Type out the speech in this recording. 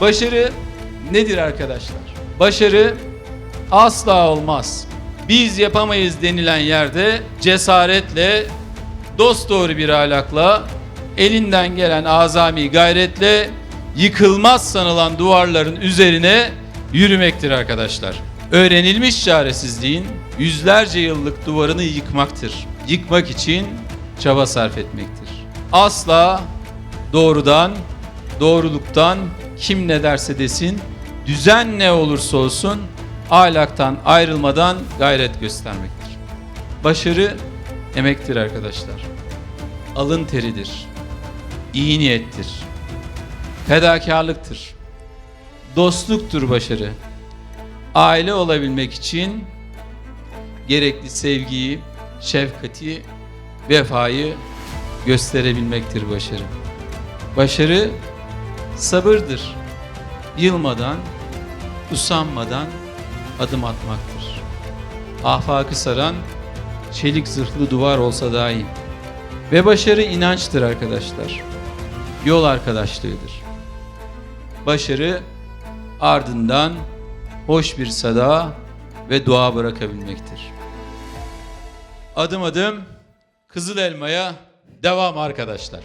Başarı nedir arkadaşlar? Başarı asla olmaz. Biz yapamayız denilen yerde cesaretle, dosdoğru bir ahlakla, elinden gelen azami gayretle yıkılmaz sanılan duvarların üzerine yürümektir arkadaşlar. Öğrenilmiş çaresizliğin yüzlerce yıllık duvarını yıkmaktır. Yıkmak için çaba sarf etmektir. Asla doğrudan, doğruluktan kim ne derse desin, düzen ne olursa olsun ahlaktan ayrılmadan gayret göstermektir. Başarı emektir arkadaşlar. Alın teridir. iyi niyettir. Fedakarlıktır. Dostluktur başarı. Aile olabilmek için gerekli sevgiyi, şefkati, vefayı gösterebilmektir başarı. Başarı sabırdır. Yılmadan, usanmadan adım atmaktır. Afakı saran çelik zırhlı duvar olsa dahi. Ve başarı inançtır arkadaşlar. Yol arkadaşlığıdır. Başarı ardından hoş bir sada ve dua bırakabilmektir. Adım adım Kızıl Elma'ya devam arkadaşlar.